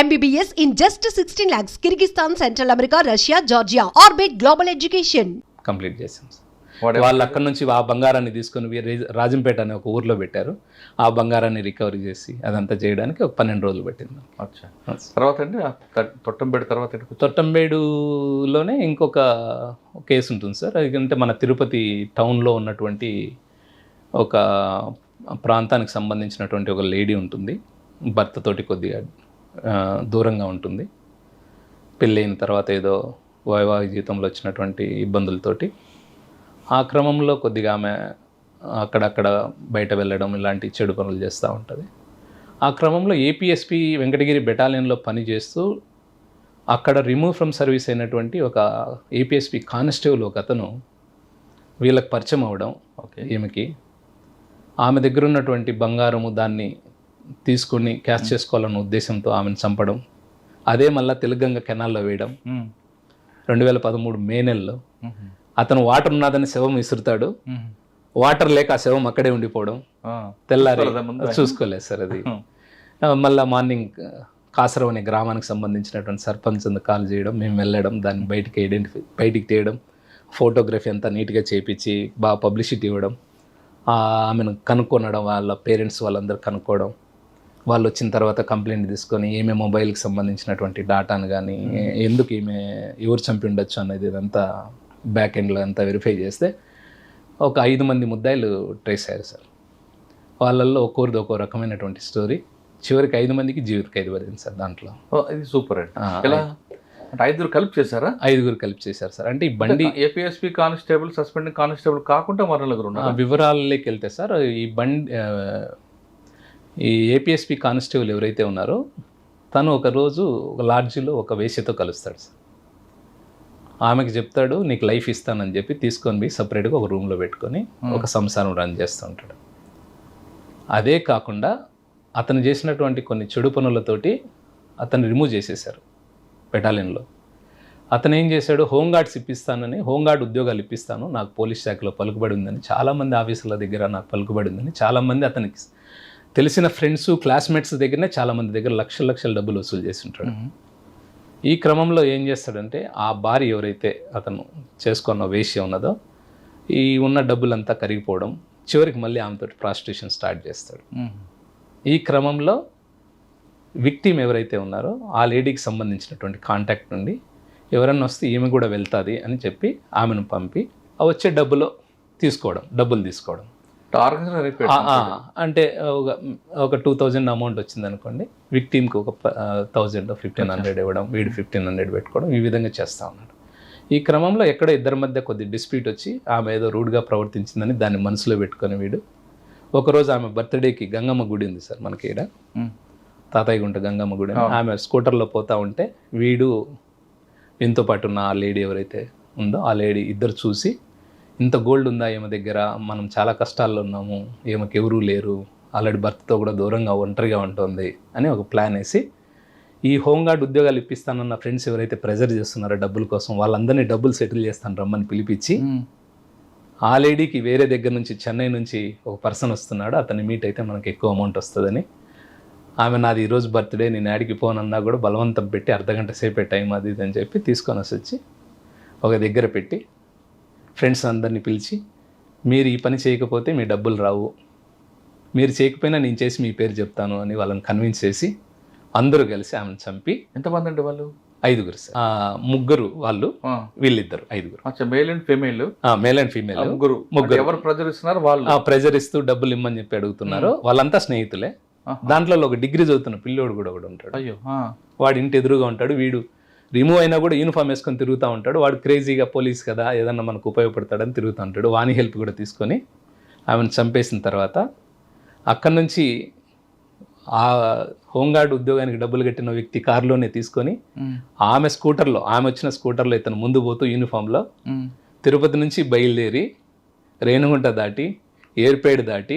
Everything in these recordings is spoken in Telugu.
MBBS in just 16 lakhs. Kyrgyzstan, Central America, Russia, Georgia. Orbit Global Education. Complete చేసాం. వాళ్ళు అక్కడ నుంచి ఆ బంగారాన్ని తీసుకొని రాజంపేట అనే ఒక ఊర్లో పెట్టారు ఆ బంగారాన్ని రికవరీ చేసి అదంతా చేయడానికి ఒక పన్నెండు రోజులు పట్టింది తర్వాత అండి తొట్టంబేడి తర్వాత? తొట్టంబేడులోనే ఇంకొక కేసు ఉంటుంది సార్ ఎందుకంటే మన తిరుపతి టౌన్లో ఉన్నటువంటి ఒక ప్రాంతానికి సంబంధించినటువంటి ఒక లేడీ ఉంటుంది భర్తతోటి కొద్దిగా దూరంగా ఉంటుంది. పెళ్ళైన తర్వాత ఏదో వైవాహిక జీవితంలో వచ్చినటువంటి ఇబ్బందులతోటి ఆ క్రమంలో కొద్దిగా ఆమె అక్కడక్కడ బయట వెళ్ళడం ఇలాంటి చెడు పనులు చేస్తూ ఉంటుంది. ఆ క్రమంలో ఏపీఎస్పి వెంకటగిరి బెటాలియన్లో పనిచేస్తూ అక్కడ రిమూవ్ ఫ్రమ్ సర్వీస్ అయినటువంటి ఒక ఏపీఎస్పి కానిస్టేబుల్ ఒక అతను వీళ్ళకి పరిచయం అవ్వడం ఓకే. ఈమెకి. ఆమె దగ్గర ఉన్నటువంటి బంగారము దాన్ని తీసుకొని క్యాష్ చేసుకోవాలన్న ఉద్దేశంతో ఆమెను చంపడం అదే మళ్ళా తెలుగంగ కెనాల్లో వేయడం. రెండు వేల పదమూడు మే నెలలో. అతను వాటర్ ఉన్నదని శవం విసురుతాడు. వాటర్ లేక ఆ శవం అక్కడే ఉండిపోవడం. తెల్లారి చూసుకోలేదా సార్ అది మళ్ళా మార్నింగ్ కాసరం అనే గ్రామానికి సంబంధించినటువంటి సర్పంచ్ కాల్ చేయడం మేము వెళ్ళడం దాన్ని బయటికి ఐడెంటిఫై బయటికి తీయడం ఫోటోగ్రఫీ అంతా నీట్గా చేపించి బాగా పబ్లిసిటీ ఇవ్వడం ఆమెను కనుక్కొనడం వాళ్ళ పేరెంట్స్ వాళ్ళందరూ కనుక్కోవడం వాళ్ళు వచ్చిన తర్వాత కంప్లైంట్ తీసుకొని ఈమె మొబైల్కి సంబంధించినటువంటి డాటాను కానీ ఎందుకు ఈమె ఎవరు చంపి ఉండొచ్చు అనేది ఇదంతా బ్యాక్ ఎండ్లో అంతా వెరిఫై చేస్తే ఒక ఐదు మంది ముద్దాయిలు ట్రేస్ అయ్యారు సార్. వాళ్ళల్లో ఒక్కొరిది ఒక్కో రకమైనటువంటి స్టోరీ చివరికి ఐదు మందికి జీవిత ఖైదు పడింది సార్ దాంట్లో. ఇది సూపర్ అండి. అంటే ఐదుగురు కలిపి చేశారా? ఐదుగురు కలిపి చేశారు సార్. అంటే ఈ బండి ఏపీఎస్పీ కానిస్టేబుల్ సస్పెండింగ్ కానిస్టేబుల్ కాకుండా మరో నలుగురు వివరాల్లోకి వెళ్తే సార్ ఈ బండి ఈ ఏపీఎస్పి కానిస్టేబుల్ ఎవరైతే ఉన్నారో తను ఒక రోజు ఒక లాడ్జిలో ఒక వేశ్యతో కలుస్తాడు సార్. ఆమెకి చెప్తాడు నీకు లైఫ్ ఇస్తానని చెప్పి తీసుకొని పోయి సపరేట్గా ఒక రూమ్లో పెట్టుకొని ఒక సంసారం రన్ చేస్తూ ఉంటాడు. అదే కాకుండా అతను చేసినటువంటి కొన్ని చెడు పనులతోటి అతన్ని రిమూవ్ చేసేశారు బెటాలియన్లో. అతను ఏం చేశాడు హోంగార్డ్స్ ఇప్పిస్తానని హోంగార్డ్ ఉద్యోగాలు ఇప్పిస్తాను నాకు పోలీస్ శాఖలో పలుకుబడి ఉందని చాలామంది ఆఫీసుల దగ్గర నాకు పలుకుబడి ఉందని చాలామంది అతనికి తెలిసిన ఫ్రెండ్స్ క్లాస్మేట్స్ దగ్గరనే చాలామంది దగ్గర లక్షల లక్షల డబ్బులు వసూలు చేసి ఉంటాడు. ఈ క్రమంలో ఏం చేస్తాడంటే ఆ భార్య ఎవరైతే అతను చేసుకున్న వేశ్య ఉన్నదో ఈ ఉన్న డబ్బులంతా కరిగిపోవడం చివరికి మళ్ళీ ఆమెతో ప్రాస్టిట్యూషన్ స్టార్ట్ చేస్తాడు. ఈ క్రమంలో విక్టిమ్ ఎవరైతే ఉన్నారో ఆ లేడీకి సంబంధించినటువంటి కాంటాక్ట్ నుండి ఎవరన్నా వస్తే ఈమె కూడా వెళ్తుంది అని చెప్పి ఆమెను పంపి ఆ వచ్చే డబ్బులో తీసుకోవడం డబ్బులు తీసుకోవడం అంటే ఒక ఒక టూ థౌజండ్ అమౌంట్ వచ్చింది అనుకోండి విక్టీమ్కి ఒక థౌజండ్ ఫిఫ్టీన్ హండ్రెడ్ ఇవ్వడం వీడు ఫిఫ్టీన్ హండ్రెడ్ పెట్టుకోవడం ఈ విధంగా చేస్తూ ఉన్నాడు. ఈ క్రమంలో ఎక్కడో ఇద్దరి మధ్య కొద్ది డిస్ప్యూట్ వచ్చి ఆమె ఏదో రూడ్గా ప్రవర్తించిందని దాన్ని మనసులో పెట్టుకొని వీడు ఒకరోజు ఆమె బర్త్డేకి గంగమ్మ గుడి ఉంది సార్ మనకి మ్మ్. తాతయ్య గుంట గంగమ్మ గుడి. ఆమె స్కూటర్లో పోతా ఉంటే వీడు వీనితో పాటు ఉన్న ఆ లేడీ ఎవరైతే ఉందో ఆ లేడీ ఇద్దరు చూసి ఇంత గోల్డ్ ఉందా ఈమె దగ్గర? మనం చాలా కష్టాల్లో ఉన్నాము. ఈమెకి ఎవరూ లేరు. ఆల్రెడీ భర్తతో కూడా దూరంగా ఒంటరిగా ఉంటుంది అని ఒక ప్లాన్ వేసి ఈ హోంగార్డ్ ఉద్యోగాలు ఇప్పిస్తానన్న ఫ్రెండ్స్ ఎవరైతే ప్రెజర్ చేస్తున్నారో డబ్బుల కోసం వాళ్ళందరినీ డబ్బులు సెటిల్ చేస్తాను రమ్మని పిలిపించి. ఆ లేడీకి వేరే దగ్గర నుంచి చెన్నై నుంచి ఒక పర్సన్ వస్తున్నాడు. అతన్ని మీట్ అయితే మనకి ఎక్కువ అమౌంట్ వస్తుందని. ఆమె నాది ఈరోజు బర్త్డే నేను యాడికి పోనన్నా కూడా బలవంతం పెట్టి అర్ధగంట సేపే టైం అది ఇది అని చెప్పి తీసుకొని వచ్చి ఒక దగ్గర పెట్టి ఫ్రెండ్స్ అందరినీ పిలిచి మీరు ఈ పని చేయకపోతే మీ డబ్బులు రావు. మీరు చేయకపోయినా నేను చేసి మీ పేరు చెప్తాను అని వాళ్ళని కన్విన్స్ చేసి అందరూ కలిసి ఆమెను చంపి ఎంతమంది అండి వాళ్ళు? ఐదుగురు సార్. ఆ, ముగ్గురు వాళ్ళు. వీళ్ళిద్దరు ఐదుగురు. అచ్చా male and female male and female ముగ్గురు ముగ్గురు. అంటే ఎవరు ప్రెజర్ ఇస్తున్నారు వాళ్ళు. ఆ ప్రెజర్ ఇస్తూ డబ్బులు ఇమ్మని చెప్పి అడుగుతున్నారు. వాళ్ళంతా స్నేహితులే. ఆహా. దాంట్లో ఒక డిగ్రీ చదువుతున్న పిల్లోడు కూడా ఒకడు ఉంటాడు. అయ్యో ఆ. వాడు ఇంటి ఎదురుగా ఉంటాడు. వీడు రిమూవ్ అయినా కూడా యూనిఫామ్ వేసుకొని తిరుగుతూ ఉంటాడు వాడు క్రేజీగా పోలీస్ కదా ఏదన్నా మనకు ఉపయోగపడతాడని తిరుగుతూ ఉంటాడు వాని హెల్ప్ కూడా తీసుకొని ఆమెను చంపేసిన తర్వాత అక్కడి నుంచి ఆ హోంగార్డ్ ఉద్యోగానికి డబ్బులు కట్టిన వ్యక్తి కారులోనే తీసుకొని. ఆమె స్కూటర్లో ఆమె వచ్చిన స్కూటర్లో ఇతను ముందు పోతూ యూనిఫామ్లో. తిరుపతి నుంచి బయలుదేరి రేణుగుంట దాటి ఏర్పేడు దాటి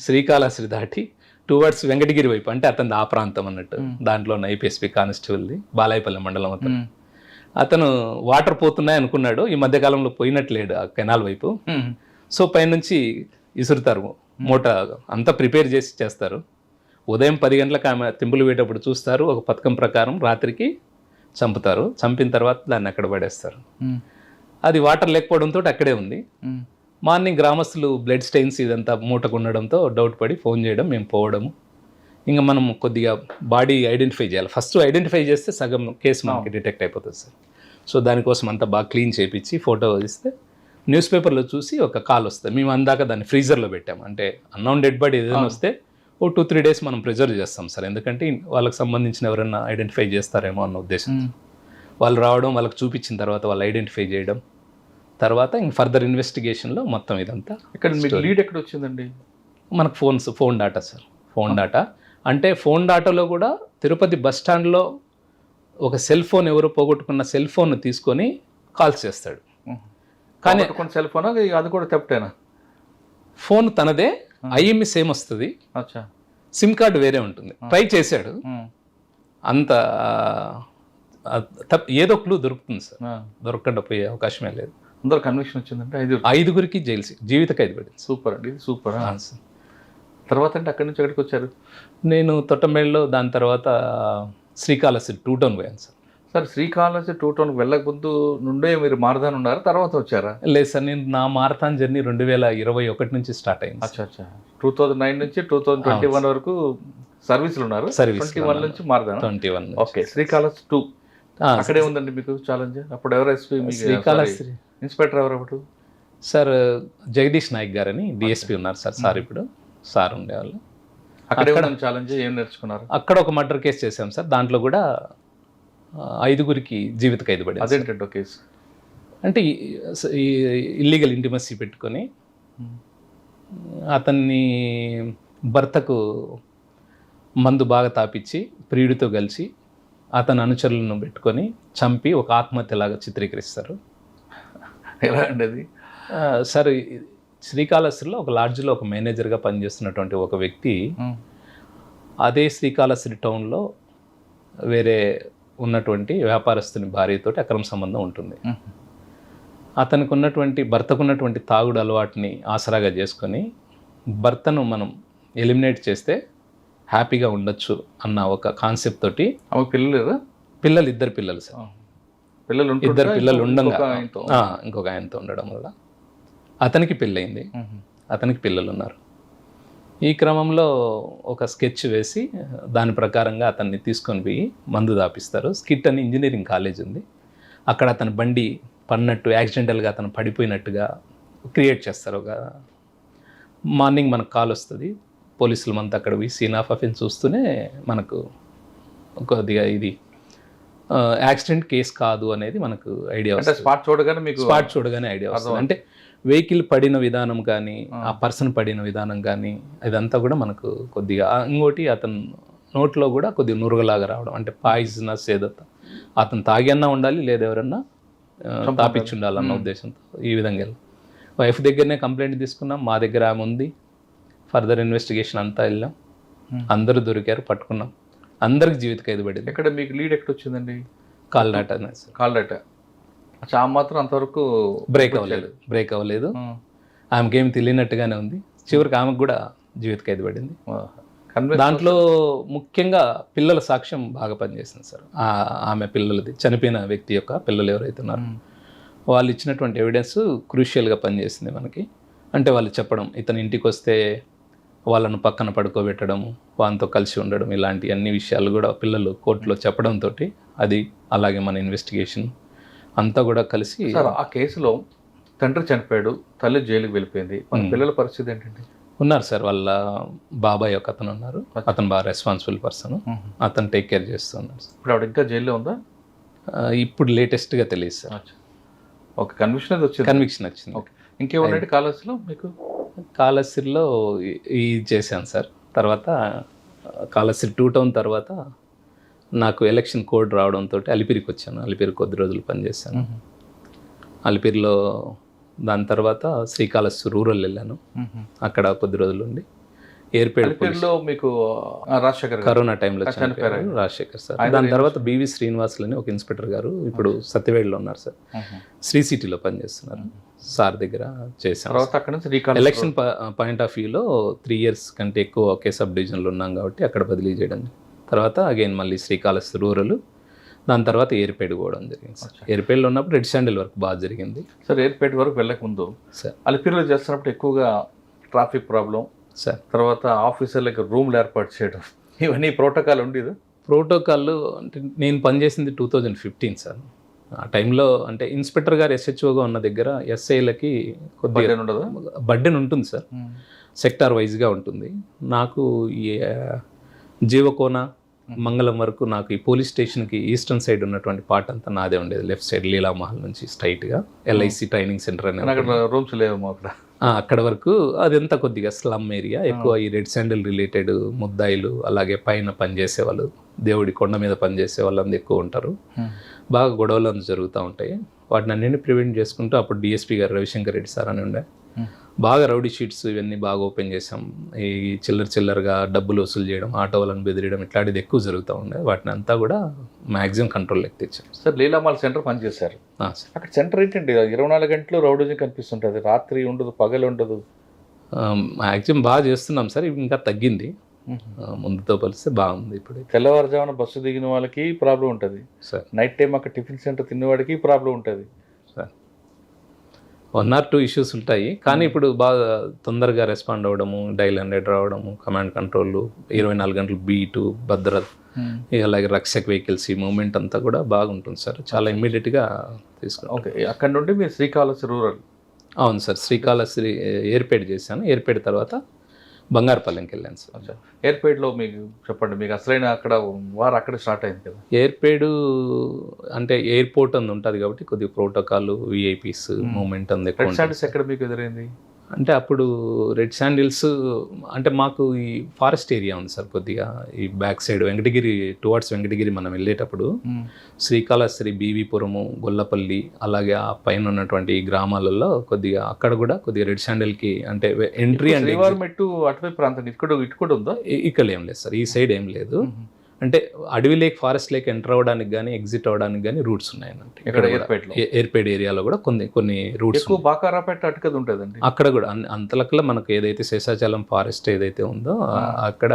శ్రీకాళహస్తి దాటి టువర్డ్స్ వెంకటగిరి వైపు అంటే అతను ఆ ప్రాంతం అన్నట్టు. దాంట్లో ఉన్న ఐపీఎస్పీ కానిస్టేబుల్ది బాలాయపల్లి మండలం అతను. అతను వాటర్ పోతున్నాయి అనుకున్నాడు ఈ మధ్యకాలంలో పోయినట్లేడు ఆ కెనాల్ వైపు. సో పైనుంచి ఇసురుతారు మూట అంతా ప్రిపేర్ చేసి చేస్తారు. ఉదయం పది గంటలకు ఆమె తింపులు వేటప్పుడు చూస్తారు ఒక పథకం ప్రకారం రాత్రికి చంపుతారు. చంపిన తర్వాత దాన్ని అక్కడ పడేస్తారు. అది వాటర్ లేకపోవడంతో అక్కడే ఉంది. మార్నింగ్ గ్రామస్తులు బ్లడ్ స్టెయిన్స్ ఇదంతా మూటకు ఉండడంతో డౌట్ పడి ఫోన్ చేయడం మేము పోవడము. ఇంకా మనం కొద్దిగా బాడీ ఐడెంటిఫై చేయాలి. ఫస్ట్ ఐడెంటిఫై చేస్తే సగం కేసు మనకి డిటెక్ట్ అయిపోతుంది సార్. సో దానికోసం అంతా బాగా క్లీన్ చేయించి ఫోటో ఇస్తే న్యూస్ పేపర్లో చూసి ఒక కాల్ వస్తుంది. మేము అందాక దాన్ని ఫ్రీజర్లో పెట్టాము. అంటే అన్నౌన్ డెడ్ బాడీ ఏదైనా వస్తే ఓ టూ త్రీ డేస్ మనం ప్రిజర్వ్ చేస్తాం సార్. ఎందుకంటే వాళ్ళకి సంబంధించిన ఎవరైనా ఐడెంటిఫై చేస్తారేమో అన్న ఉద్దేశం. వాళ్ళు రావడం వాళ్ళకి చూపించిన తర్వాత వాళ్ళు ఐడెంటిఫై చేయడం తర్వాత ఇంక ఫర్దర్ ఇన్వెస్టిగేషన్లో మొత్తం ఇదంతా ఇక్కడ మీకు లీడ్ ఎక్కడ వచ్చిందండి మనకు phones phone data sir phone data అంటే ఫోన్ డాటాలో కూడా తిరుపతి బస్ స్టాండ్లో ఒక సెల్ ఫోన్ ఎవరో పోగొట్టుకున్న సెల్ ఫోన్ తీసుకొని కాల్స్ చేస్తాడు. కానీ కొన్ని సెల్ ఫోన్ అది కూడా తెప్టేనా ఫోన్ తనదే ఐఎంఈ సేమ్ వస్తుంది. అచ్చా. సిమ్ కార్డు వేరే ఉంటుంది. ట్రై చేశాడు. అంత ఏదో క్లూ దొరుకుతుంది సార్. దొరకకుండా పోయే అవకాశమే లేదు. అందరూ కన్విక్షన్ వచ్చిందంటే ఐదు ఐదుగురికి జైలు జీవిత ఖైదు పడింది సూపర్ అండి ఇది సూపర్. తర్వాత అంటే అక్కడి నుంచి ఎక్కడికి వచ్చారు? నేను తొట్టంబేళ్ళలో దాని తర్వాత శ్రీకాళహస్తి టూ టౌన్ పోయాను సార్ సార్ శ్రీకాళహస్తి టూ టౌన్కి వెళ్ళక ముందు నుండే మీరు మారదాని ఉన్నారు తర్వాత వచ్చారా? లేదు సార్ నేను నా మారథాన్ జర్నీ రెండు వేల ఇరవై ఒకటి నుంచి స్టార్ట్ అయింది అచ్చా అచ్చా. టూ థౌజండ్ నైన్ నుంచి టూ థౌజండ్ ట్వంటీ వన్ వరకు సర్వీస్లు ఉన్నారు. లో ట్వంటీ వన్. నుంచి మారదాను twenty one okay Srikalahasti two అక్కడే ఉందండి మీకు ఛాలెంజ్ అప్పుడు ఎవరు ఎస్పీ శ్రీకాళహస్తి. ఇన్స్పెక్టర్ ఎవరు అప్పుడు సార్ జగదీష్ నాయక్ గారని డిఎస్పీ ఉన్నారు సార్ సార్ ఇప్పుడు. సార్ ఉండేవాళ్ళు. అక్కడే ఛాలెంజ్ ఏం నేర్చుకున్నారు? అక్కడ ఒక మర్డర్ కేసు చేశాం సార్. దాంట్లో కూడా ఐదుగురికి జీవిత ఖైదు పడింది సార్. అదేంటంటే కేసు? అంటే ఇల్లీగల్ ఇంటిమసీ పెట్టుకొని అతన్ని భర్తకు మందు బాగా తాపిచ్చి ప్రియుడితో కలిసి అతని అనుచరులను పెట్టుకొని చంపి ఒక ఆత్మహత్యలాగా చిత్రీకరిస్తారు. ఎలా అండి అది ఆ, సార్ శ్రీకాళహస్తిలో ఒక లాడ్జ్లో ఒక మేనేజర్గా పనిచేస్తున్నటువంటి ఒక వ్యక్తి అదే శ్రీకాళహస్తి టౌన్లో వేరే ఉన్నటువంటి వ్యాపారస్తుని భార్యతోటి అక్రమ సంబంధం ఉంటుంది. అతనికి ఉన్నటువంటి భర్తకు ఉన్నటువంటి తాగుడు అలవాటుని ఆసరాగా చేసుకొని భర్తను మనం ఎలిమినేట్ చేస్తే హ్యాపీగా ఉండొచ్చు అన్న ఒక కాన్సెప్ట్ తోటి ఆమె పిల్లలు పిల్లలు ఇద్దరు పిల్లలు సార్. పిల్లలు? ఇద్దరు పిల్లలు ఉండగా ఇంకొక ఆయనతో? ఉండడం. వల్ల అతనికి పెళ్ళయింది. అతనికి పిల్లలు ఉన్నారు ఈ క్రమంలో ఒక స్కెచ్ వేసి దాని ప్రకారంగా అతన్ని తీసుకొని పోయి మందు దాపిస్తారు. స్కిట్ అని ఇంజనీరింగ్ కాలేజ్ ఉంది. అక్కడ అతని బండి పడినట్టు యాక్సిడెంటల్గా అతను పడిపోయినట్టుగా క్రియేట్ చేస్తారు. ఒక మార్నింగ్ మనకు కాల్ వస్తుంది. పోలీసులు మనతో అక్కడ పోయి సీన్ ఆఫ్ అఫెన్స్ చూస్తూనే మనకు కొద్దిగా ఇది యాక్సిడెంట్ కేసు కాదు అనేది మనకు ఐడియా అంటే వస్తుంది. స్పాట్ చూడగానే మీకు స్పాట్ చూడగానే ఐడియా వస్తుంది. అంటే వెహికల్ పడిన విధానం కానీ ఆ. పర్సన్ పడిన విధానం కానీ ఇదంతా కూడా మనకు కొద్దిగా ఇంకోటి అతను నోట్లో కూడా కొద్దిగా నురగలాగా రావడం. అంటే పాయిజనస్ ఏదో అతను తాగన్నా ఉండాలి లేదా ఎవరన్నా ఆ, తాపిచ్చి ఉండాలన్న ఉద్దేశంతో ఈ విధంగా వెళ్ళాం. వైఫ్ దగ్గరనే కంప్లైంట్ తీసుకున్నాం మా దగ్గర ఆమె ఉంది. ఫర్దర్ ఇన్వెస్టిగేషన్ అంతా వెళ్ళాం. అందరూ దొరికారు పట్టుకున్నాం. అందరికి జీవిత ఖైదు పడింది ఎక్కడ మీకు లీడ్ ఎక్కడ వచ్చిందండి కాల్ డాటా కాల్ డేటా అచ్చా ఆ మాత్రం అంతవరకు బ్రేక్ అవ్వలేదు. బ్రేక్ అవ్వలేదు. ఆమెకి ఏమి తెలియనట్టుగానే ఉంది. చివరికి ఆమెకు కూడా జీవిత ఖైదు పడింది దాంట్లో ముఖ్యంగా పిల్లల సాక్ష్యం బాగా పనిచేసింది సార్ ఆమె పిల్లలది చనిపోయిన వ్యక్తి యొక్క పిల్లలు ఎవరైతే ఉన్నారో వాళ్ళు ఇచ్చినటువంటి ఎవిడెన్స్ క్రూషియల్గా పనిచేసింది మనకి. అంటే వాళ్ళు చెప్పడం ఇతను ఇంటికి వస్తే వాళ్ళను పక్కన పడుకోబెట్టడం వాళ్ళతో కలిసి ఉండడం ఇలాంటి అన్ని విషయాలు కూడా పిల్లలు కోర్టులో చెప్పడంతో అది అలాగే మన ఇన్వెస్టిగేషన్ అంతా కూడా కలిసి ఆ కేసులో తండ్రి చనిపోయాడు తల్లి జైలుకి వెళ్ళిపోయింది. మన పిల్లల పరిస్థితి ఏంటండి? ఉన్నారు సార్ వాళ్ళ బాబాయ్ ఒక అతను ఉన్నారు. అతను. బాగా రెస్పాన్సిబుల్ పర్సన్ అతను టేక్ కేర్ చేస్తున్నారు. ఇప్పుడు ఆవిడ ఇంకా జైల్లో ఉందా? ఇప్పుడు లేటెస్ట్గా తెలియదు సార్. ఒక కన్విక్షన్ అది వచ్చింది? కన్విక్షన్ వచ్చింది. ఓకే. ఇంకేమున్నాయండి కాలేజ్లో మీకు? కాళహస్తిలో ఈ- చేశాను సార్. తర్వాత కాళహస్తి టూ టౌన్ తర్వాత నాకు ఎలక్షన్ కోడ్ రావడంతో అలిపిరికి వచ్చాను. అలిపిరి కొద్ది రోజులు పనిచేశాను. అలిపిరిలో దాని తర్వాత శ్రీకాళహస్తి రూరల్ వెళ్ళాను. అక్కడ కొద్ది రోజులు ఉండి ఏర్పేడ్ అలిపిరిలో మీకు రాజశేఖర్ కరోనా టైంలో రాజశేఖర్ సార్. దాని తర్వాత బివి శ్రీనివాసులు అని ఒక ఇన్స్పెక్టర్ గారు ఇప్పుడు సత్యవేడిలో ఉన్నారు సార్. శ్రీ సిటీలో పనిచేస్తున్నారు. సార్ దగ్గర చేశాం. తర్వాత అక్కడ నుంచి రీకాల్ ఎలక్షన్ పాయింట్ ఆఫ్ వ్యూలో త్రీ ఇయర్స్ కంటే ఎక్కువ ఒకే సబ్ డివిజన్లో ఉన్నాం కాబట్టి అక్కడ బదిలీ చేయడం తర్వాత అగైన్ మళ్ళీ శ్రీకాళహస్తి రూరల్ దాని తర్వాత ఏర్పేడు పోవడం జరిగింది సార్. ఏర్పేడులో ఉన్నప్పుడు రెడ్ శాండిల్ వర్క్ బాగా జరిగింది. సార్ ఎయిర్పేట్ వరకు వెళ్ళక ముందు సార్ అలిపిరిలో చేస్తున్నప్పుడు ఎక్కువగా ట్రాఫిక్ ప్రాబ్లం సార్. తర్వాత ఆఫీసర్లకి రూమ్లు ఏర్పాటు చేయడం. ఇవన్నీ ప్రోటోకాల్ ఉండేది? ప్రోటోకాల్ అంటే నేను పనిచేసింది టూ థౌజండ్ ఫిఫ్టీన్ సార్. ఆ టైంలో అంటే ఇన్స్పెక్టర్ గారు ఎస్హెచ్ఓగా ఉన్న దగ్గర ఎస్ఐలకి కొద్దిగా ఉండదా? బర్డెన్ ఉంటుంది సార్. సెక్టార్ వైజ్గా ఉంటుంది. నాకు ఈ జీవకోన మంగళం వరకు నాకు ఈ పోలీస్ స్టేషన్కి ఈస్టర్న్ సైడ్ ఉన్నటువంటి పార్ట్ అంతా నాదే ఉండేది. లెఫ్ట్ సైడ్ లీలామహల్ నుంచి స్ట్రైట్గా ఎల్ఐసి ట్రైనింగ్ సెంటర్ అనే కానీ అక్కడ రూమ్స్ లేవేమో అక్కడ. అక్కడ వరకు అదంతా కొద్దిగా స్లమ్ ఏరియా. ఎక్కువ ఈ రెడ్ శాండిల్ రిలేటెడ్ ముద్దాయిలు అలాగే పైన పనిచేసే వాళ్ళు దేవుడి కొండ మీద పనిచేసే వాళ్ళందరూ ఎక్కువ ఉంటారు. బాగా గొడవలు అందు జరుగుతూ ఉంటాయి. వాటిని అన్నింటినీ ప్రివెంట్ చేసుకుంటూ అప్పుడు డిఎస్పీ గారు రవిశంకర్ రెడ్డి సార్ అని ఉండే. బాగా రౌడీ షీట్స్ ఇవన్నీ బాగా ఓపెన్ చేసాం ఈ చిల్లర చిల్లరగా డబ్బులు వసూలు చేయడం ఆటో వాళ్ళని బెదిరియడం ఇట్లాంటిది ఎక్కువ జరుగుతూ ఉండే. వాటిని అంతా కూడా మ్యాక్సిమం కంట్రోల్లోకి తెచ్చాం. సార్ లీలామాల్ సెంటర్ పనిచేశారు. అక్కడ సెంటర్ ఏంటండి? ఇరవై నాలుగు గంటలు రౌడీజం కనిపిస్తుంటుంది. రాత్రి ఉండదు పగలు ఉండదు. మ్యాక్సిమం బాగా చేస్తున్నాం సార్. ఇవి ఇంకా తగ్గింది. ముందుతో పోలిస్తే బాగుంది ఇప్పుడు. తెల్లవారుజామున బస్సు దిగిన వాళ్ళకి ప్రాబ్లం ఉంటుంది. సార్. నైట్ టైం అక్కడ టిఫిన్ సెంటర్ తినేవాడికి ప్రాబ్లం ఉంటుంది. వన్ ఆర్ టూ ఇష్యూస్ ఉంటాయి. కానీ ఇప్పుడు బాగా తొందరగా రెస్పాండ్ అవ్వడము డైల్ హండ్రెడ్ రావడము కమాండ్ కంట్రోల్ ఇరవై నాలుగు గంటలు బీటు భద్రత ఇక అలాగే రక్షక్ వెహికల్స్ ఈ మూమెంట్ అంతా కూడా బాగుంటుంది సార్. చాలా ఇమ్మీడియట్గా తీసుకుంటాం. ఓకే అక్కడ నుండి మీరు శ్రీకాళహస్తి రూరల్. అవును సార్. శ్రీకాళహస్తి ఏర్పేట చేశాను. ఏర్పేట తర్వాత బంగారుపల్లెంకి వెళ్ళాను సార్. ఎయిర్పేట్లో మీకు చెప్పండి మీకు అసలైన అక్కడ వారు అక్కడే స్టార్ట్ అయింది కదా? ఎయిర్పేడు అంటే ఎయిర్పోర్ట్ అందు ఉంటుంది కాబట్టి కొద్దిగా ప్రోటోకాల్ విఐపీస్ మూమెంట్ అందు ఎక్కడ మీకు ఎదురైంది? అంటే అప్పుడు రెడ్ శాండిల్స్ అంటే మాకు ఈ ఫారెస్ట్ ఏరియా ఉంది సార్ కొద్దిగా ఈ back side Venkatagiri towards Venkatagiri మనం వెళ్ళేటప్పుడు శ్రీకాళహస్తి బీవీపురము గొల్లపల్లి అలాగే ఆ పైన ఉన్నటువంటి గ్రామాలలో కొద్దిగా అక్కడ కూడా కొద్దిగా రెడ్ శాండిల్కి అంటే ఎంట్రీ మెట్టు అటువైపు ప్రాంతం ఇక్కడ ఇటు కూడా ఉందా? ఇక్కడ ఏం లేదు సార్ ఈ సైడ్ ఏం లేదు. అంటే అడవి లేక్ ఫారెస్ట్ లేక్ ఎంటర్ అవ్వడానికి కానీ ఎగ్జిట్ అవ్వడానికి కానీ రూట్స్ ఉన్నాయన్నట్టు ఇక్కడ ఎయిర్పేట్లో ఎయిర్పేడ్ ఏరియాలో కూడా కొన్ని కొన్ని రూట్స్ ఎక్కువ బాకారాపేట అటుకది ఉంటుందండి? అక్కడ కూడా అంతలకల్లా మనకు ఏదైతే శేషాచలం ఫారెస్ట్ ఏదైతే ఉందో అక్కడ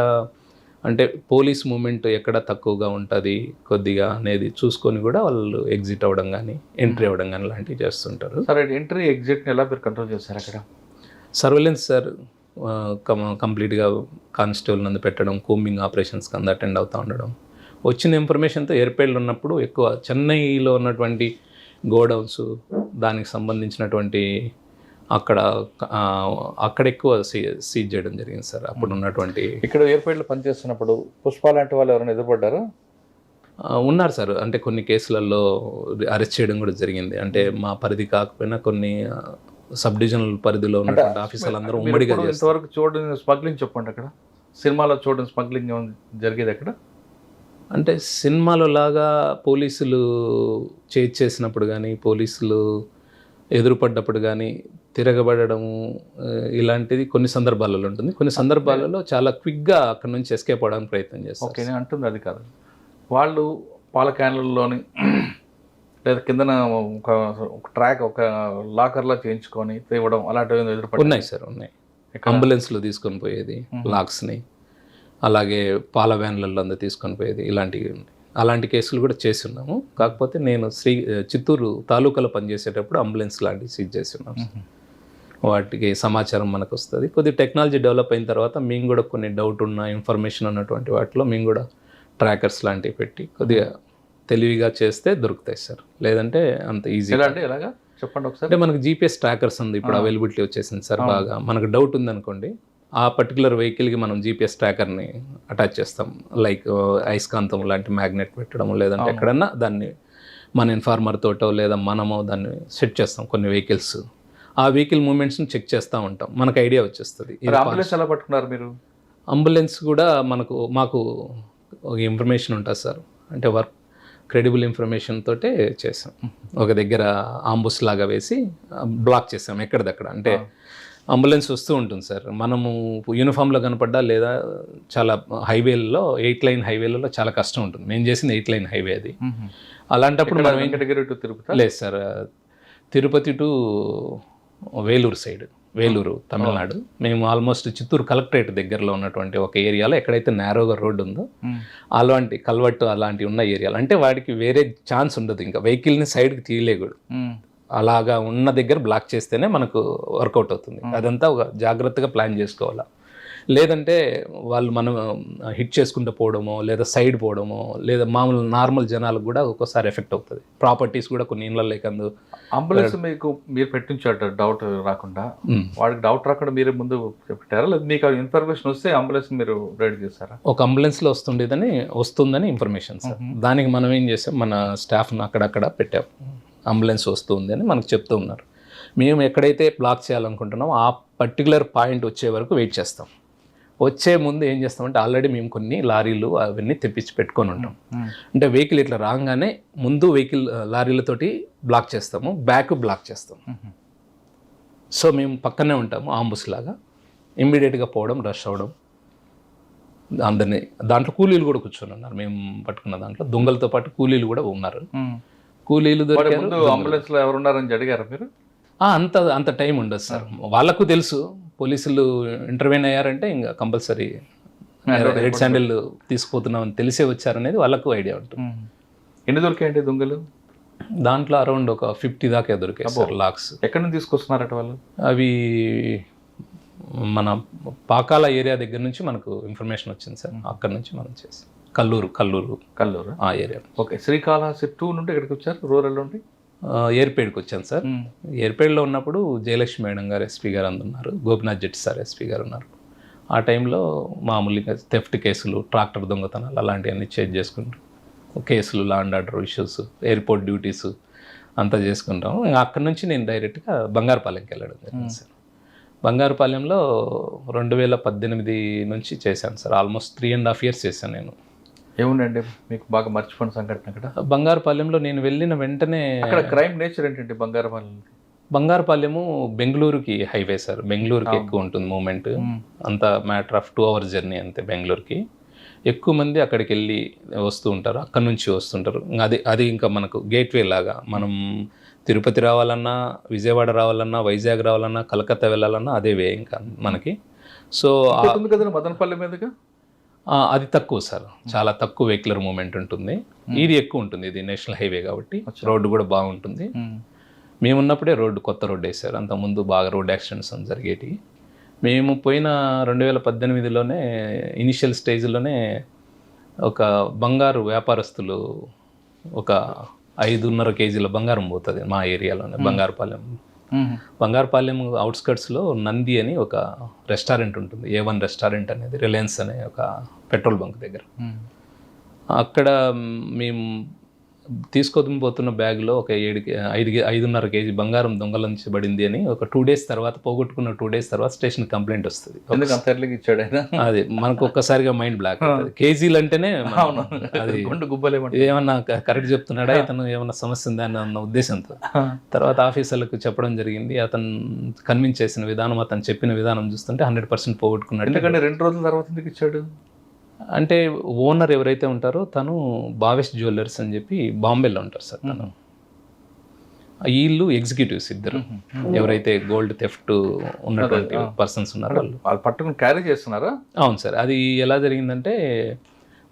అంటే పోలీస్ మూమెంట్ ఎక్కడ తక్కువగా ఉంటుంది కొద్దిగా అనేది చూసుకొని కూడా వాళ్ళు ఎగ్జిట్ అవ్వడం కానీ ఎంట్రీ అవ్వడం కానీ లాంటివి చేస్తుంటారు. సరే ఎంట్రీ ఎగ్జిట్ ఎలా మీరు కంట్రోల్ చేస్తారు అక్కడ? సర్వేలెన్స్ సార్ కంప్లీట్గా కానిస్టేబుల్ నందు పెట్టడం కూంబింగ్ ఆపరేషన్స్కి అందు అటెండ్ అవుతూ ఉండడం. వచ్చిన ఇన్ఫర్మేషన్తో ఎయిర్పేడ్లు ఉన్నప్పుడు ఎక్కువ చెన్నైలో ఉన్నటువంటి గోడౌన్స్ దానికి సంబంధించినటువంటి అక్కడ అక్కడ ఎక్కువ సీ సీజ్ చేయడం జరిగింది సార్. అప్పుడు ఉన్నటువంటి ఇక్కడ ఎయిర్పేట్లో పనిచేస్తున్నప్పుడు పుష్ప లాంటి వాళ్ళు ఎవరైనా ఎదురుపడ్డారా? ఉన్నారు సార్. అంటే కొన్ని కేసులలో అరెస్ట్ చేయడం కూడా జరిగింది. అంటే మా పరిధి కాకపోయినా కొన్ని సబ్ డివిజనల్ పరిధిలో ఉన్నటువంటి ఆఫీసర్లు అందరూ ఉమ్మడిగా ఇంతవరకు చూడని స్మగ్లింగ్ చెప్పండి అక్కడ. సినిమాలో చూడని స్మగ్లింగ్ జరిగేది అక్కడ? అంటే సినిమాలో లాగా పోలీసులు చేజ్ చేసినప్పుడు కానీ పోలీసులు ఎదురుపడ్డప్పుడు కానీ తిరగబడము ఇలాంటిది కొన్ని సందర్భాలలో ఉంటుంది. కొన్ని సందర్భాలలో చాలా క్విక్గా అక్కడ నుంచి ఎస్కేప్ అవడానికి ప్రయత్నం చేస్తారు. ఓకే నేను అంటుంది అది కాదు. వాళ్ళు పాల క్యాన్లలోని లేదా కిందన ఒక ట్రాక్ ఒక లాకర్లా చేయించుకొని తేవడం అలాంటివి ఎదురుపడి ఉన్నాయి సార్ ఉన్నాయి. అంబులెన్స్లో తీసుకొని పోయేది లాక్స్ని. అలాగే పాల వ్యాన్లలో అందరూ తీసుకొని పోయేది ఇలాంటివి ఉన్నాయి. అలాంటి కేసులు కూడా చేసి ఉన్నాము కాకపోతే నేను శ్రీ చిత్తూరు తాలూకాలో పనిచేసేటప్పుడు అంబులెన్స్ లాంటివి సీజ్ చేసి ఉన్నాం వాటికి సమాచారం మనకు వస్తుంది. కొద్ది టెక్నాలజీ డెవలప్ అయిన తర్వాత మేము కూడా కొన్ని డౌట్ ఉన్న ఇన్ఫర్మేషన్ ఉన్నటువంటి వాటిలో మేము కూడా ట్రాకర్స్ లాంటివి పెట్టి కొద్దిగా తెలివిగా చేస్తే దొరుకుతాయి సార్ లేదంటే అంత ఈజీ అంటే ఎలాగా? చెప్పండి ఒకసారి. అంటే మనకు జీపీఎస్ ట్రాకర్స్ ఉంది ఇప్పుడు అవైలబిలిటీ వచ్చేసింది సార్ బాగా. మనకు డౌట్ ఉందనుకోండి ఆ పర్టికులర్ వెహికల్కి మనం జీపీఎస్ ట్రాకర్ని అటాచ్ చేస్తాం. లైక్ అయస్కాంతం లాంటి మ్యాగ్నెట్ పెట్టడం లేదంటే ఎక్కడన్నా దాన్ని మన ఇన్ఫార్మర్ తోటో లేదా మనమో దాన్ని సెట్ చేస్తాం కొన్ని వెహికల్స్ ఆ వెహికల్ మూమెంట్స్ని చెక్ చేస్తూ ఉంటాం. మనకు ఐడియా వచ్చేస్తుంది. అంబులెన్స్ ఎలా పట్టుకున్నారు మీరు? అంబులెన్స్ కూడా మనకు మాకు ఇన్ఫర్మేషన్ ఉంటుంది సార్ అంటే వర్క్ క్రెడిబుల్ ఇన్ఫర్మేషన్ తోటే చేసాం ఒక దగ్గర ఆంబుస్ లాగా వేసి బ్లాక్ చేసాం ఎక్కడిదక్కడ. అంటే అంబులెన్స్ వస్తూ ఉంటుంది సార్. మనము యూనిఫామ్లో కనపడ్డా లేదా చాలా హైవేలలో ఎయిట్ లైన్ హైవేలలో చాలా కష్టం ఉంటుంది. మేము చేసిన ఎయిట్ లైన్ హైవే అది. అలాంటప్పుడు మనం వెంకటగిరి టు తిరుపతి? లేదు sir. Tirupati to Vellore side. Vellore Tamil Nadu. మేము ఆల్మోస్ట్ చిత్తూరు కలెక్టరేట్ దగ్గరలో ఉన్నటువంటి ఒక ఏరియాలో ఎక్కడైతే నేరోగా రోడ్డు ఉందో అలాంటి కల్వట్టు అలాంటివి ఉన్న ఏరియాలు అంటే వాడికి వేరే ఛాన్స్ ఉండదు. ఇంకా వెహికల్ని సైడ్కి తీయలేకూడదు అలాగా ఉన్న దగ్గర బ్లాక్ చేస్తేనే మనకు వర్కౌట్ అవుతుంది. అదంతా ఒక జాగ్రత్తగా ప్లాన్ చేసుకోవాలా. లేదంటే వాళ్ళు మనం హిట్ చేసుకుంటూ పోవడమో లేదా సైడ్ పోవడమో లేదా మామూలు నార్మల్ జనాలకు కూడా ఒక్కోసారి ఎఫెక్ట్ అవుతుంది. ప్రాపర్టీస్ కూడా కొన్ని ఇళ్ళ లేకందు అంబులెన్స్ మీకు మీరు పెట్టించాడు డౌట్ రాకుండా. వాడికి డౌట్ రాకుండా మీరే ముందు పెట్టారా లేదా మీకు ఇన్ఫర్మేషన్ వస్తే అంబులెన్స్ మీరు రెడీ చేస్తారా ఒక అంబులెన్స్లో వస్తుండేదని వస్తుందని ఇన్ఫర్మేషన్ సార్ దానికి మనం ఏం చేసాం? మన స్టాఫ్ను అక్కడక్కడ పెట్టాం. అంబులెన్స్ వస్తుంది అని మనకు చెప్తూ ఉన్నారు. మేము ఎక్కడైతే బ్లాక్ చేయాలనుకుంటున్నామో ఆ పర్టికులర్ పాయింట్ వచ్చే వరకు వెయిట్ చేస్తాం. వచ్చే ముందు ఏం చేస్తామంటే ఆల్రెడీ మేము కొన్ని లారీలు అవన్నీ తెప్పించి పెట్టుకొని ఉంటాం. అంటే వెహికల్ ఇట్లా రాగానే ముందు వెహికల్ లారీలతోటి బ్లాక్ చేస్తాము బ్యాక్ బ్లాక్ చేస్తాము. సో మేము పక్కనే ఉంటాము ఆంబుస్ లాగా. ఇమ్మీడియట్గా పోవడం రష్ అవ్వడం అందరినీ దాంట్లో కూలీలు కూడా కూర్చొని ఉన్నారు. మేము పట్టుకున్న దాంట్లో దొంగలతో పాటు కూలీలు కూడా ఉన్నారు. కూలీలు మరి దొరికారు ముందు అంబులెన్స్లో ఎవరున్నారని అడిగారా మీరు? ఆ, అంత అంత టైం ఉండదు సార్. వాళ్ళకు తెలుసు పోలీసులు ఇంటర్వ్యూన్ అయ్యారంటే ఇంకా కంపల్సరీ రెడ్ శాండిల్ తీసుకుపోతున్నామని తెలిసే వచ్చారనేది వాళ్ళకు ఐడియా ఉంటుంది. ఎన్ని దొరికాయండి దొంగలు? దాంట్లో అరౌండ్ ఒక ఫిఫ్టీ దాకా దొరికాయి సార్ లాక్స్. ఎక్కడి నుంచి తీసుకొస్తున్నారట వాళ్ళు? అవి మన పాకాల ఏరియా దగ్గర నుంచి మనకు ఇన్ఫర్మేషన్ వచ్చింది సార్. అక్కడ నుంచి మనం చేసాం. కల్లూరు కల్లూరు. కల్లూరు. ఆ ఏరియా ఓకే శ్రీకాళహస్తి టూ నుండి ఇక్కడికి వచ్చారు? రూరల్ నుండి? ఏర్పేడ్కి వచ్చాను సార్. ఏర్పేడ్లో ఉన్నప్పుడు జయలక్ష్మి మేడం గారు ఎస్పీ గారు అందున్నారు. గోపినాథ్ జెట్టి సార్ ఎస్పీ గారు ఉన్నారు. ఆ టైంలో మామూలుగా థెఫ్ట్ కేసులు ట్రాక్టర్ దొంగతనాలు అలాంటివన్నీ చేజ్ చేసుకుంటూ కేసులు law and order issues airport duties అంతా చేసుకుంటాం అక్కడ నుంచి నేను డైరెక్ట్గా బంగారుపాలెంకి వెళ్ళడం జరిగింది సార్. బంగారుపాలెంలో రెండు వేల పద్దెనిమిది నుంచి చేశాను sir. Almost three and half years చేశాను నేను. ఏముండండి మీకు బాగా మర్చిపోయిన సంఘటన అక్కడ? బంగారుపాలెంలో నేను వెళ్ళిన వెంటనే అక్కడ క్రైమ్ నేచర్ ఏంటండి బంగారం వాళ్ళకి బంగారుపాలెము బెంగళూరుకి హైవే సార్. బెంగళూరుకి ఎక్కువ ఉంటుంది మూమెంట్. అంత matter of two hours journey అంతే బెంగళూరుకి. ఎక్కువ మంది అక్కడికి వెళ్ళి వస్తూ ఉంటారు. అక్కడ నుంచి వస్తుంటారు. అది అది ఇంకా మనకు గేట్వే లాగా. మనం తిరుపతి రావాలన్నా విజయవాడ రావాలన్నా వైజాగ్ రావాలన్నా కలకత్తా వెళ్ళాలన్నా అదే వే ఇంకా మనకి. సో మదనపల్లి మీదుగా? అది తక్కువ సార్. చాలా తక్కువ వెహికులర్ మూమెంట్ ఉంటుంది. ఇది ఎక్కువ ఉంటుంది. ఇది నేషనల్ హైవే కాబట్టి రోడ్డు కూడా బాగుంటుంది. మేము. ఉన్నప్పుడే రోడ్డు కొత్త రోడ్డు వేశారు. అంతకుముందు బాగా రోడ్ యాక్సిడెంట్స్ జరిగేటివి. మేము పోయిన రెండు వేల పద్దెనిమిదిలోనే ఇనిషియల్ స్టేజ్లోనే ఒక బంగారు వ్యాపారస్తులు ఒక ఐదున్నర కేజీల బంగారం పోతుంది మా ఏరియాలోనే బంగారుపాలెం బంగారుపాలెం అవుట్స్కట్స్లో నంది అని ఒక రెస్టారెంట్ ఉంటుంది. ఏ వన్ రెస్టారెంట్ అనేది రిలయన్స్ అనే ఒక పెట్రోల్ బంక్ దగ్గర. అక్కడ మేము తీసుకొని పోతున్న బ్యాగ్లో ఒక ఏడు ఐదు ఐదున్నర కేజీ బంగారం దొంగలించబడింది అని ఒక టూ డేస్ తర్వాత పోగొట్టుకున్న టూ డేస్ తర్వాత స్టేషన్ కంప్లైంట్ వస్తుంది. ఇచ్చాడు ఆయన? అది మనకు ఒక్కసారిగా మైండ్ బ్లాక్ అవుతుంది. కేజీలు అంటేనే అది ఏమన్నా కరెక్ట్ చెప్తున్నాడా? ఇతను ఏమన్నా సమస్య ఉందా? అన్న ఉద్దేశంతో. తర్వాత ఆఫీసర్లకు చెప్పడం జరిగింది. అతను కన్విన్స్ చేసిన విధానం అతను చెప్పిన విధానం చూస్తుంటే హండ్రెడ్ పర్సెంట్ పోగొట్టుకున్నాడు ఎందుకంటే రెండు రోజుల తర్వాత ఎందుకు ఇచ్చాడు? అంటే ఓనర్ ఎవరైతే ఉంటారో తను భావేష్ జ్యువెలర్స్ అని చెప్పి బాంబేలో ఉంటారు సార్ తను. వీళ్ళు ఎగ్జిక్యూటివ్స్ ఇద్దరు. ఎవరైతే గోల్డ్ థెఫ్ట్ ఉన్నటువంటి పర్సన్స్ ఉన్నారో వాళ్ళు. వాళ్ళు పట్టుకుని క్యారీ చేస్తున్నారా? అవును సార్. అది ఎలా జరిగిందంటే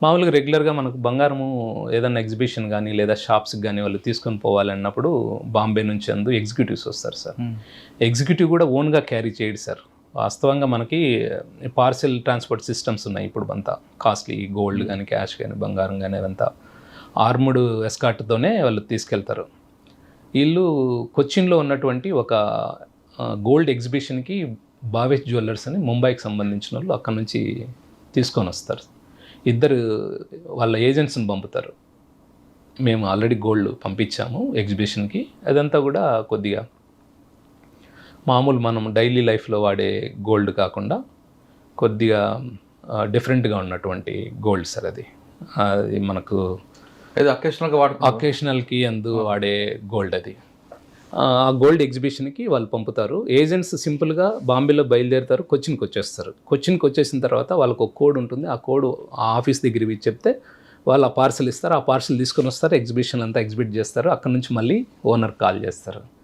మామూలుగా రెగ్యులర్గా మనకు బంగారము ఏదైనా ఎగ్జిబిషన్ కానీ లేదా షాప్స్కి కానీ వాళ్ళు తీసుకొని పోవాలన్నప్పుడు బాంబే నుంచి అందు ఎగ్జిక్యూటివ్స్ వస్తారు సార్. ఎగ్జిక్యూటివ్ కూడా ఓన్గా క్యారీ చేయడు సార్. వాస్తవంగా మనకి పార్సెల్ ట్రాన్స్పోర్ట్ సిస్టమ్స్ ఉన్నాయి ఇప్పుడు అంతా కాస్ట్లీ గోల్డ్ కానీ క్యాష్ కానీ బంగారం కానీ అదంతా. ఆర్ముడ్ ఎస్కాట్తోనే వాళ్ళు తీసుకెళ్తారు. వీళ్ళు కొచ్చిన్లో ఉన్నటువంటి ఒక గోల్డ్ ఎగ్జిబిషన్కి భావేష్ జ్యువెలర్స్ అని ముంబైకి సంబంధించిన వాళ్ళు అక్కడ నుంచి తీసుకొని వస్తారు. ఇద్దరు వాళ్ళ ఏజెంట్స్ని పంపుతారు. మేము ఆల్రెడీ గోల్డ్ పంపించాము ఎగ్జిబిషన్కి. అదంతా కూడా కొద్దిగా మామూలు మనం డైలీ లైఫ్లో వాడే గోల్డ్ కాకుండా కొద్దిగా డిఫరెంట్గా ఉన్నటువంటి గోల్డ్ సార్ అది. అది మనకు ఏదో అకేషనల్గా వాడుకో అకేషనల్కి అందు వాడే గోల్డ్ అది. ఆ గోల్డ్ ఎగ్జిబిషన్కి వాళ్ళు పంపుతారు. ఏజెంట్స్ సింపుల్గా బాంబేలో బయలుదేరుతారు కొచ్చిన్కి వచ్చేస్తారు. కొచ్చిన్కి వచ్చేసిన తర్వాత వాళ్ళకు ఒక కోడ్ ఉంటుంది. ఆ కోడ్ ఆ ఆఫీస్ దగ్గర ఇచ్చి చెప్తే వాళ్ళు ఆ పార్సల్ ఇస్తారు. ఆ పార్సల్ తీసుకొని వస్తారు. ఎగ్జిబిషన్ అంతా ఎగ్జిబిట్ చేస్తారు. అక్కడ నుంచి మళ్ళీ ఓనర్ కాల్ చేస్తారు.